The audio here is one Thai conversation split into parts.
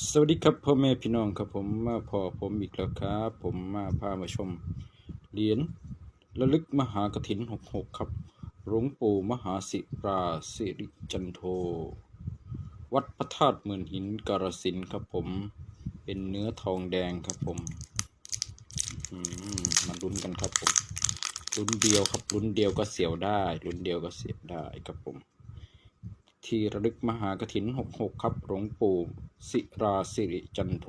สวัสดีครับพ่อแม่พี่น้องครับผมมาพอผมอีกแล้วครับ ผมมาพามาชมเหรียญระลึกมหากถินหกหกครับหลวงปู่มหาศิปราสิริจันโท วัดพระธาตุหมื่นหินกาฬสินครับผมเป็นเนื้อทองแดงครับผมมาลุ้นกันครับผมลุ้นเดียวครับลุ้นเดียวก็เสียวได้ลุ้นเดียวก็เสียได้ครับผม ที่ระลึกมหากถินหกหกครับหลวงปู่ศิราสิริจันโท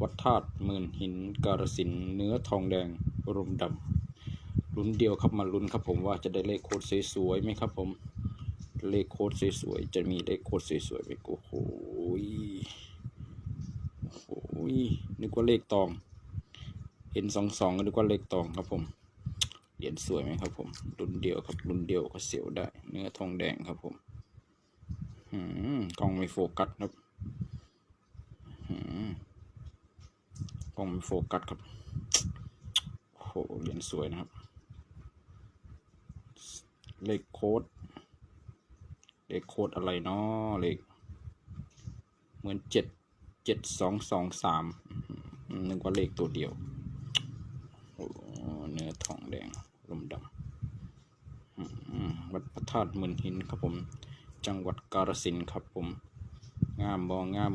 วัดธาตุหมื่นหิน กาฬสินเนื้อทองแดงรมดำลุ้นเดียวครับมาลุ้นครับผมว่าจะได้เลขโค้ดสวยๆไหมครับผม เลขโค้ดสวยๆจะมีเลขโค้ดสวยๆไหมโอ้โหโอ้หยนึกว่าเลขตอง เห็นสองสองก็นึกว่าเลขตองครับผมเหรียญสวยไหมครับผม รุ่นเดียวครับรุ่นเดียวก็เสียวได้ เนื้อทองแดงครับผม กล้องไม่โฟกัสครับอืมกล้องไม่โฟกัสครับโอ้โหเรียญสวยนะครับ เลขโค้ด เลขโค้ดอะไรเนาะเลข เหมือนเจ็ดเจ็ดสองสองสามนึกว่าเลขตัวเดียวโหเนื้อทองแดงลมดำอืมวัดพระธาตุมืนหินครับผม จังหวัดกาฬสินธุ์ครับผม งามบองามบ